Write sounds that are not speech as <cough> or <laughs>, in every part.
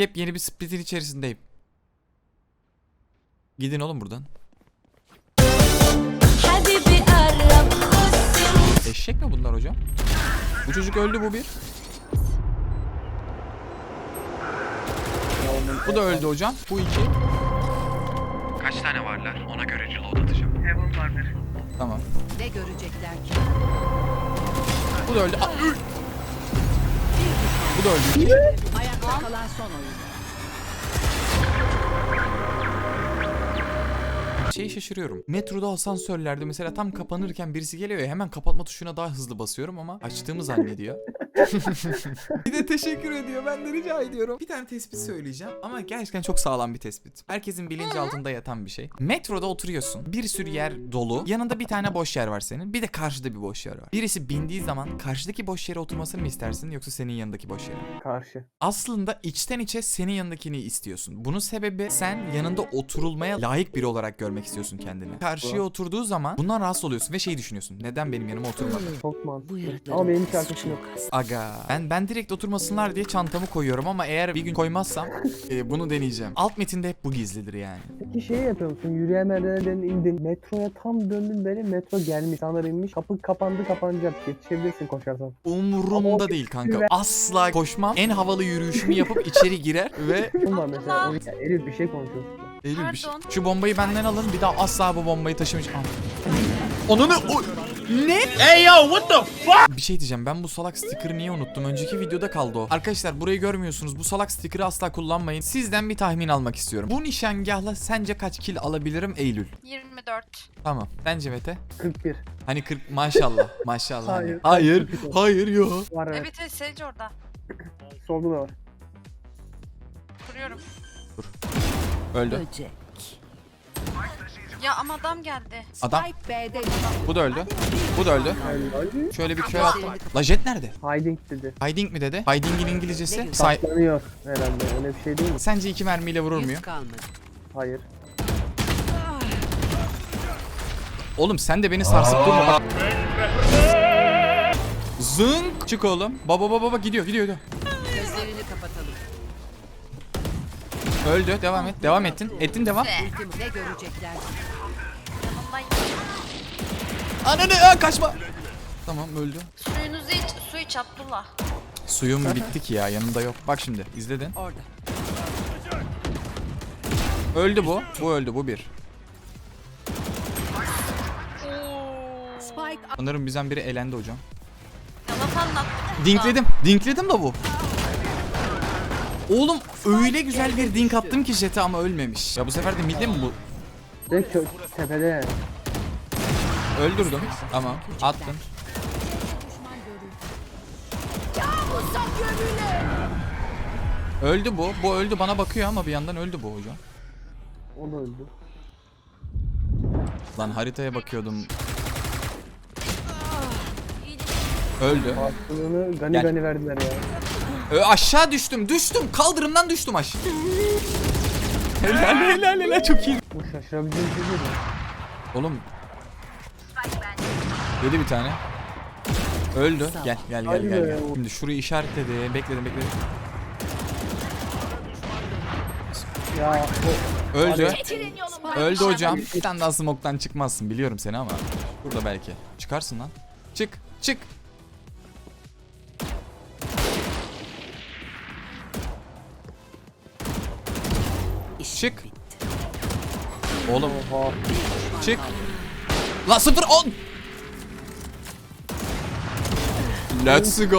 yepyeni bir splitin içerisindeyim. Gidin oğlum buradan. Eşek mi bunlar hocam? Bu çocuk öldü bu bir. Bu da öldü hocam. Bu iki. Kaç tane varlar? Ona göre reload atacağım. Heaven var bir. Tamam. Ne görecekler ki? Bu da öldü. Aa, öl. Bu da öldü. Ayakta kalan son oyun. Şeyi şaşırıyorum. Metroda asansörlerde mesela tam kapanırken birisi geliyor ya hemen kapatma tuşuna daha hızlı basıyorum ama açtığımı zannediyor. <laughs> bir de teşekkür ediyor. Ben de rica ediyorum. Bir tane tespit söyleyeceğim ama gerçekten çok sağlam bir tespit. Herkesin bilinci altında yatan bir şey. Metroda oturuyorsun. Bir sürü yer dolu. Yanında bir tane boş yer var senin. Bir de karşıda bir boş yer var. Birisi bindiği zaman karşıdaki boş yere oturmasını mı istersin yoksa senin yanındaki boş yere? mi? Karşı. Aslında içten içe senin yanındakini istiyorsun. Bunun sebebi sen yanında oturulmaya layık biri olarak görmek istiyorsun kendini. Karşıya oturduğu zaman bundan rahatsız oluyorsun ve şey düşünüyorsun. Neden benim yanıma oturmadı? Çok mantıklı. Ama benim hiç arkadaşım yok. Aga. Ben ben direkt oturmasınlar diye çantamı koyuyorum ama eğer bir gün koymazsam <laughs> e, bunu deneyeceğim. Alt metinde hep bu gizlidir yani. Peki şey yapıyor musun? Yürüyen merdivenlerden indin. Metroya tam döndün böyle metro gelmiş. İnsanlar inmiş. Kapı kapandı kapanacak. Yetişebilirsin koşarsan. Umurumda değil kanka. Asla koşmam. En havalı yürüyüşümü yapıp içeri girer ve var mesela? Elif bir şey konuşuyorsun. Eylül bir şey. Pardon. Şu bombayı benden alın. Bir daha asla bu bombayı taşımayacağım. Onunu o ne? Bir şey diyeceğim ben bu salak sticker'ı niye unuttum? Önceki videoda kaldı o. Arkadaşlar burayı görmüyorsunuz. Bu salak sticker'ı asla kullanmayın. Sizden bir tahmin almak istiyorum. Bu nişangahla sence kaç kill alabilirim Eylül? 24. Tamam. Bence Mete? 41. Hani 40 maşallah. <laughs> Maşallah. hani. Hayır. Hayır. Hayır yo. Var evet. Evet evet Sage orada. Solda da var. Kuruyorum. Öldü. Böcek. Ya ama adam geldi. Adam. Spike B'de Bu da öldü. Bu da öldü. Şöyle bir kör attım. La jet nerede? Hiding dedi. Hiding mi dedi? Hiding'in İngilizcesi. Ne? Say- Saklanıyor herhalde. Öyle bir şey değil mi? Sence iki mermiyle vurur muyum? Yüz kalmadı. Hayır. Oğlum sen de beni sarsıp durma bak. Zınk. Çık oğlum. Baba baba baba gidiyor gidiyor gidiyor. Öldü. Devam et. Devam ettin. Ettin devam. Ultim ne görecekler. Ananı aa, kaçma. Tamam öldü. Suyunuzu iç. Su iç Abdullah. Suyum bitti ki ya yanında yok. Bak şimdi izledin. Orada. Öldü bu. Bu öldü bu bir. Spike Sanırım bizden biri elendi hocam. Yalan anlattım. Dinkledim. Dinkledim de bu. Oğlum öyle güzel bir dink attım ki jete ama ölmemiş. Ya bu sefer de midde mi bu? Direkt tepede. Öldürdüm. Tamam. Attın. Öldü bu. Bu öldü bana bakıyor ama bir yandan öldü bu hocam. O da öldü. Lan haritaya bakıyordum. Öldü. Aklını gani gani verdiler ya. Ö, aşağı düştüm. Düştüm. Kaldırımdan düştüm aşağı. helal helal helal çok iyi. Bu şaşırabileceğim bir şey değil mi? Oğlum. Yedi bir tane. Öldü. Gel gel gel Hadi gel. be. gel. Şimdi şurayı işaretledi. Bekledim bekledim. Ya o Öldü. Öldü hocam. Bir tane daha smoke'tan çıkmazsın biliyorum seni ama. Burada belki. Çıkarsın lan. Çık. Çık. Çık. Oğlum oha. çık. La 0 10. Let's go.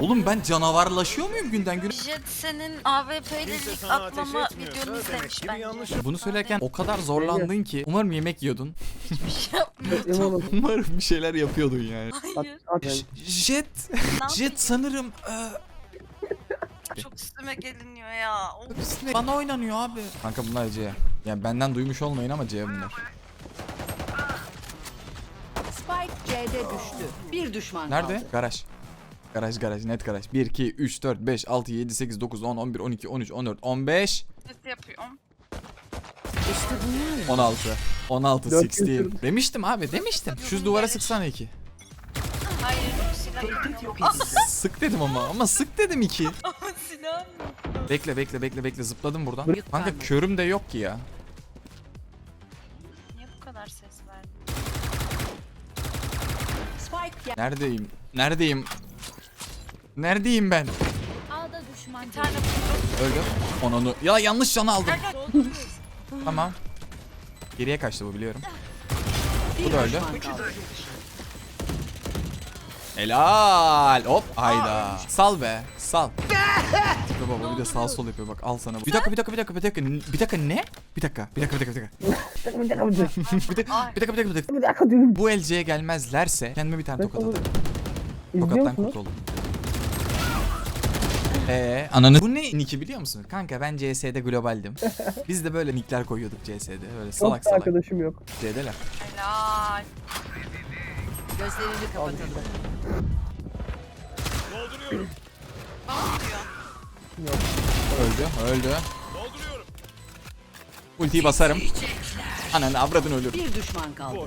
Oğlum ben canavarlaşıyor muyum günden güne? Jet senin AWP ile lig atlama videonu izlemiş bence. Bunu söylerken o kadar zorlandın ki umarım yemek yiyordun. Hiçbir şey yapmıyor. Emin umarım bir şeyler yapıyordun yani. Hayır. Jet. Jet sanırım e, çok üstüme geliniyor ya. Of. Bana oynanıyor abi. Kanka bunlar C. Yani benden duymuş olmayın ama C bunlar. Spike C'de düştü. Bir düşman Nerede? kaldı. Garaj. Garaj garaj net garaj. 1 2 3 4 5 6 7 8 9 10 11 12 13 14 15 Ses yapıyorum. İşte bunlar. 16. 16 16. Demiştim abi demiştim. Şu duvara sıksana 2. Hayır bir şeyler yapıyorum. Sık dedim ama ama sık dedim 2. <laughs> Bekle bekle bekle bekle zıpladım buradan. Yük Kanka kalmadı. körüm de yok ki ya. Niye bu kadar ses verdin? Spike yer- Neredeyim? Neredeyim? Neredeyim ben? Ağda düşman Bir tane vurdum. Öldü. Onu ya yanlış canı aldım. Tamam. Geriye kaçtı bu biliyorum. Bu da öldü. Helal. Hop hayda. Sal be. Sal. Tipe baba bir de sağ sol yapıyor bak al sana. Bir dakika bir dakika bir dakika bir dakika. Bir dakika ne? Bir dakika bir dakika bir dakika bir dakika. Bir dakika bir dakika. Bir dakika bir dakika bir dakika. Bir dakika. Bu LC'ye gelmezlerse kendime bir tane tokat atarım. İzliyor Tokattan kurtuldum. Eee ananı Bu ne nicki biliyor musun? Kanka ben CS'de globaldim. Biz de böyle nickler koyuyorduk CS'de. Böyle salak da salak. arkadaşım yok. C'deler. Helal. Gözlerini kapatalım. Öldü öldü. Ultiyi basarım. Ananı avradın ölür. Bir düşman kaldı.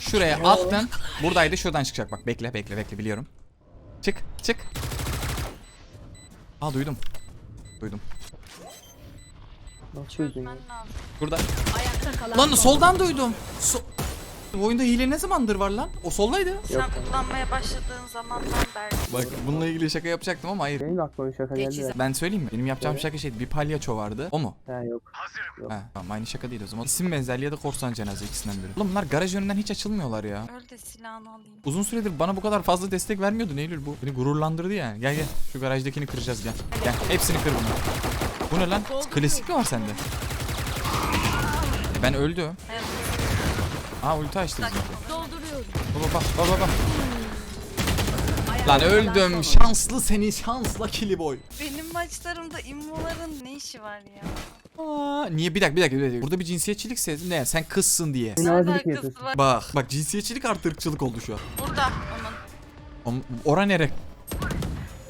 Şuraya attın. Buradaydı şuradan çıkacak bak. Bekle bekle bekle biliyorum. Çık çık. Aa duydum. Duydum. Nasıl ya? Burada. Ayakta kalan Lan soldan duydum. So Bu oyunda hile ne zamandır var lan? O soldaydı. Sen kullanmaya başladığın zamandan beri. Bak bununla ilgili şaka yapacaktım ama hayır. Benim de aklıma bir şaka geldi. Ben söyleyeyim mi? Benim yapacağım Evet. şaka şeydi. Bir palyaço vardı. O mu? Ha yok. Ha, tamam aynı şaka değil o zaman. İsim benzerliği ya da korsan cenaze ikisinden biri. Oğlum bunlar garaj önünden hiç açılmıyorlar ya. Öl de silahını alayım. Uzun süredir bana bu kadar fazla destek vermiyordu Eylül bu. Beni gururlandırdı yani. Gel gel. Şu garajdakini kıracağız gel. Gel. Hepsini kır bunu. Bu ne lan? Klasik mi var sende? E ben öldüm. Evet. Aa ulti açtı bizi. dolduruyorum. Baba baba baba baba. Lan öldüm. Şanslı seni şansla kili boy. Benim maçlarımda immoların ne işi var ya? Aa, niye bir dakika bir dakika. bir dakika. Burada bir cinsiyetçilik sezdim. Ne? Sen kızsın diye. Ne Ne nazilik mi alakası yapıyorsun? var? Bak bak cinsiyetçilik artı ırkçılık oldu şu an. Burada onun. Ora nere?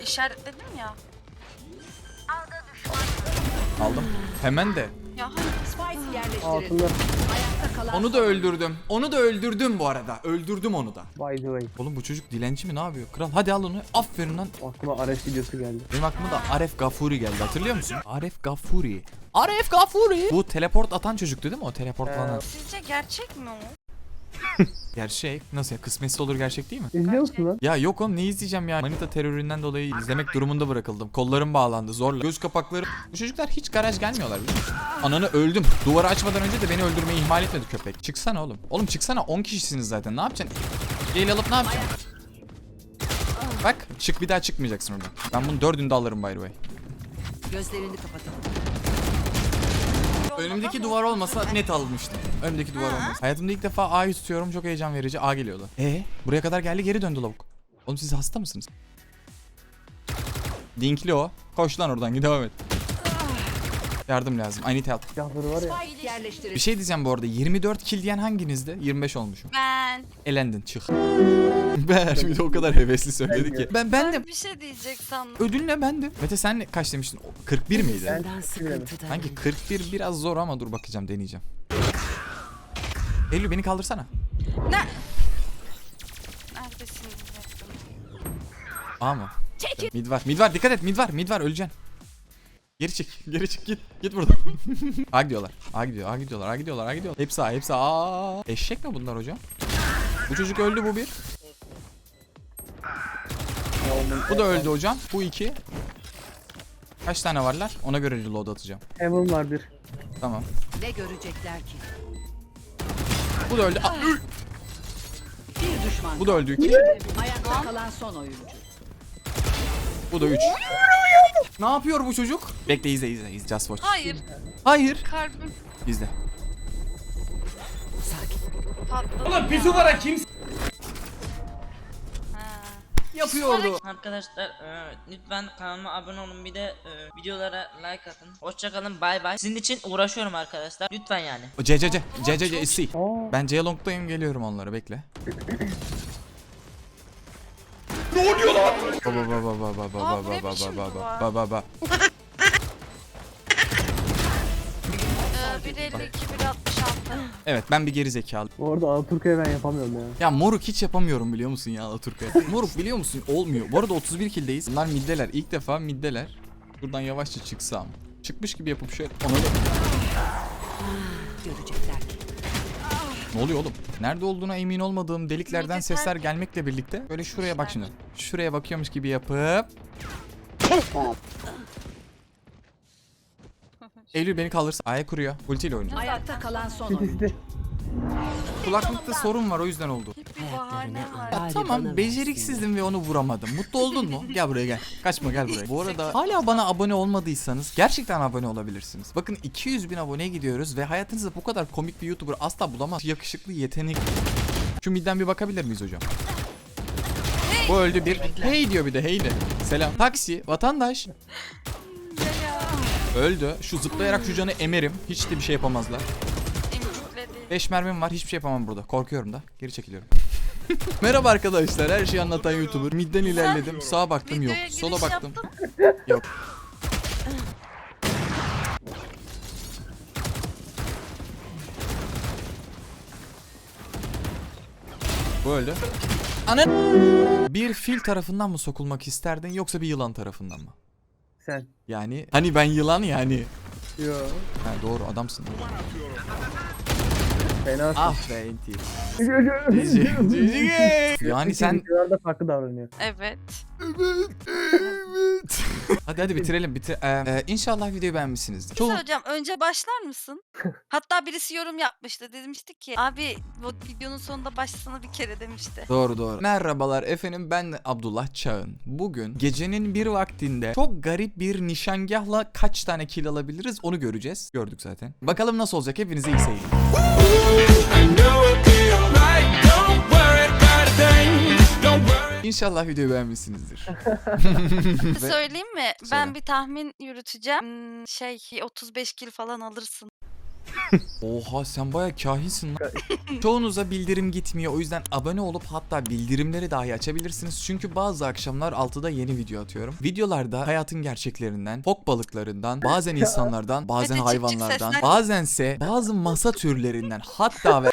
İşaretledim ya. Aldım. Hemen de. Ya hayır. Spike yerleştirildi. Altında Ayakta kalan Onu da öldürdüm. Onu da öldürdüm bu arada. Öldürdüm onu da. by the way. Oğlum bu çocuk dilenci mi ne yapıyor? Kral hadi al onu. Aferin lan. Aklıma Ares videosu geldi. Benim aklıma da Aref Gafuri geldi. Hatırlıyor musun? Aref Gafuri. Aref Gafuri. Bu teleport atan çocuktu değil mi? O teleportlanan. Sizce gerçek mi o? <laughs> Gerçek. Nasıl ya? Kısmetsiz olur gerçek değil mi? İzliyor musun lan? Ya yok oğlum ne izleyeceğim ya? Manita teröründen dolayı izlemek durumunda bırakıldım. Kollarım bağlandı zorla. Göz kapakları. Bu çocuklar hiç garaj gelmiyorlar biliyor musun? Ananı öldüm. Duvarı açmadan önce de beni öldürmeyi ihmal etmedi köpek. Çıksana oğlum. Oğlum çıksana 10 kişisiniz zaten. Ne yapacaksın? Gel alıp ne yapacaksın? Bak çık bir daha çıkmayacaksın oradan. Ben bunu dördünü de alırım by the way. gözlerini kapatalım. Önümdeki duvar olmasa net almıştım. Önümdeki duvar olmasa. Hayatımda ilk defa A'yı tutuyorum. Çok heyecan verici. A geliyordu. E buraya kadar geldi geri döndü lavuk. Oğlum siz hasta mısınız? Dinkli o. Koş lan oradan devam et. Yardım lazım. I need help. Silahları var ya. Bir şey diyeceğim bu arada. 24 kill diyen hanginizdi? 25 olmuşum. Ben. Elendin çık. <laughs> ben bir de o kadar hevesli söyledi ki. Ben ben de bir şey diyecek sandım. ödül ne bendim. Mete sen kaç demiştin? 41 miydi? Ben sıkıntıdan. Sanki 41 biraz zor ama dur bakacağım deneyeceğim. Eylül beni kaldırsana. Ne? Neredesin diyecektim. A mı? Mid var. Mid var. Dikkat et. Mid var. Mid var. Öleceksin. Geri çık. <laughs> Geri çık. Git. Git buradan. <laughs> A gidiyorlar. A gidiyor. A gidiyorlar. A gidiyorlar. A gidiyorlar. Hepsi A. Hepsi A. Eşek mi bunlar hocam? Bu çocuk öldü bu bir. Bu da öldü hocam. Bu iki. Kaç tane varlar? Ona göre reload atacağım. Heaven var bir. Tamam. Ne görecekler ki? Bu da öldü. Aa, Bir düşman bu da öldü iki. kaldı. Ayakta kalan son oyuncu. Bu da üç. Ne yapıyor bu çocuk? Bekle izle izle. izle. Just watch. Hayır. Hayır. Kalbim İzle. Sakin. patladı. Ulan bir Yapıyordu. Arkadaşlar e, lütfen kanalıma abone olun bir de e, videolara like atın. Hoşçakalın bay bay. Sizin için uğraşıyorum arkadaşlar. Lütfen yani. C C C. C C C C. Aa. Ben C long'dayım geliyorum onlara bekle. Baba baba baba baba Aa, bu ne baba biçim baba duvar? baba baba. Ee, 1.52 1.66. Evet ben bir geri zekalı. Bu arada Alaturka'ya ben yapamıyorum ya. Ya moruk hiç yapamıyorum biliyor musun ya Alaturka'ya. moruk biliyor musun olmuyor. Bu arada 31 killdeyiz. Bunlar middeler. İlk defa middeler. Buradan yavaşça çıksam. Çıkmış gibi yapıp şöyle... Ona da... Ne oluyor oğlum? Nerede olduğuna emin olmadığım deliklerden sesler gelmekle birlikte böyle şuraya bak şimdi. Şuraya bakıyormuş gibi yapıp Eylül beni kaldırsa A'ya kuruyor. Ultiyle oynuyor. Ayakta kalan son oyuncu. Kulaklıkta sorun var o yüzden oldu. Bana Tamam beceriksizdim ve onu vuramadım. Mutlu oldun mu? Gel buraya gel. Kaçma gel buraya. Bu arada hala bana abone olmadıysanız gerçekten abone olabilirsiniz. Bakın 200 bin aboneye gidiyoruz ve hayatınızda bu kadar komik bir YouTuber asla bulamaz. Yakışıklı, yetenekli. Şu midden bir bakabilir miyiz hocam? Bu öldü bir. Hey diyor bir de hey de. Selam. Taksi, vatandaş. Öldü. Şu zıplayarak şu canı emerim. Hiç de bir şey yapamazlar. İmplikledi. 5 mermim var. Hiçbir şey yapamam burada. Korkuyorum da. Geri çekiliyorum. <laughs> Merhaba arkadaşlar. Her şeyi anlatan YouTuber. Midden ilerledim. Sağa baktım yok. Videoya Sola giriş baktım. Yok. Bu öldü. Ana bir fil tarafından mı sokulmak isterdin yoksa bir yılan tarafından mı? Sen. Yani hani ben yılan yani. Yo. Ha, doğru adamsın. Fena. Ah be enti. <laughs> yani sen farklı davranıyor. Evet. Hadi hadi bitirelim. Bitir. Ee, e, inşallah videoyu beğenmişsinizdir. Şey Çoğu söyleyeceğim. Önce başlar mısın? <laughs> Hatta birisi yorum yapmıştı. Demişti ki abi bu videonun sonunda başlasana bir kere demişti. Doğru doğru. Merhabalar efendim ben Abdullah Çağın. Bugün gecenin bir vaktinde çok garip bir nişangahla kaç tane kill alabiliriz onu göreceğiz. Gördük zaten. Bakalım nasıl olacak hepinize iyi seyirler. İnşallah videoyu beğenmişsinizdir. <laughs> Ve- söyleyeyim mi? Söyle. Ben bir tahmin yürüteceğim. Hmm, şey 35 kill falan alırsın. <laughs> Oha sen baya kahinsin lan. <laughs> Çoğunuza bildirim gitmiyor o yüzden abone olup hatta bildirimleri dahi açabilirsiniz. Çünkü bazı akşamlar 6'da yeni video atıyorum. Videolarda hayatın gerçeklerinden, fok balıklarından, bazen insanlardan, bazen hayvanlardan, sesler. bazense bazı masa türlerinden hatta ve